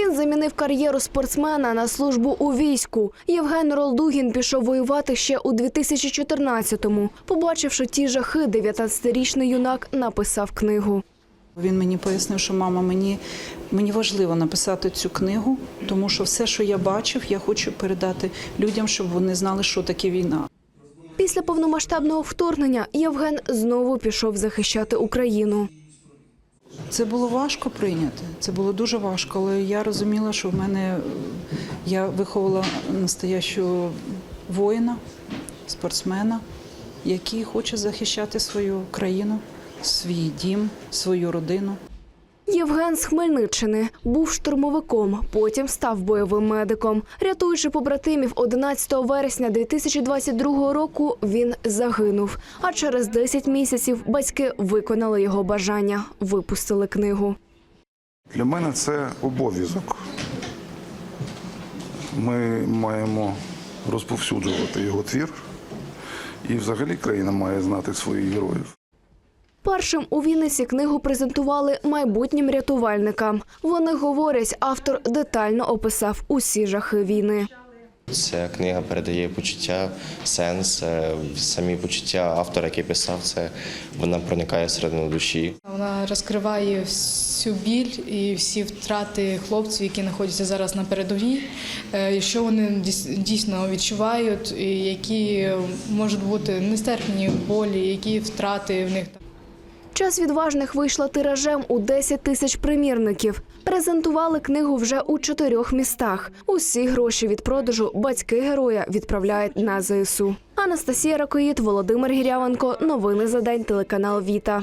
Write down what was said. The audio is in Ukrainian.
Він замінив кар'єру спортсмена на службу у війську. Євген Ролдугін пішов воювати ще у 2014-му. Побачивши ті жахи, 19-річний юнак написав книгу. Він мені пояснив, що мама, мені, мені важливо написати цю книгу, тому що все, що я бачив, я хочу передати людям, щоб вони знали, що таке війна. Після повномасштабного вторгнення Євген знову пішов захищати Україну. Це було важко прийняти. Це було дуже важко, але я розуміла, що в мене я виховала настоящого воїна, спортсмена, який хоче захищати свою країну, свій дім, свою родину. Євген з Хмельниччини був штурмовиком, потім став бойовим медиком. Рятуючи побратимів 11 вересня 2022 року, він загинув. А через 10 місяців батьки виконали його бажання, випустили книгу. Для мене це обов'язок. Ми маємо розповсюджувати його твір, і взагалі країна має знати своїх героїв. Першим у Вінниці книгу презентували майбутнім рятувальникам. Вони говорять, автор детально описав усі жахи війни. Ця книга передає почуття, сенс, е, самі почуття автора, який писав це, вона проникає всередину душі. Вона розкриває всю біль і всі втрати хлопців, які знаходяться зараз на передовій, е, що вони дійсно відчувають, і які можуть бути нестерпні болі, які втрати в них. Час відважних вийшла тиражем у 10 тисяч примірників. Презентували книгу вже у чотирьох містах. Усі гроші від продажу батьки героя відправляють на ЗСУ. Анастасія Ракоїд, Володимир Гірявенко. Новини за день. Телеканал Віта.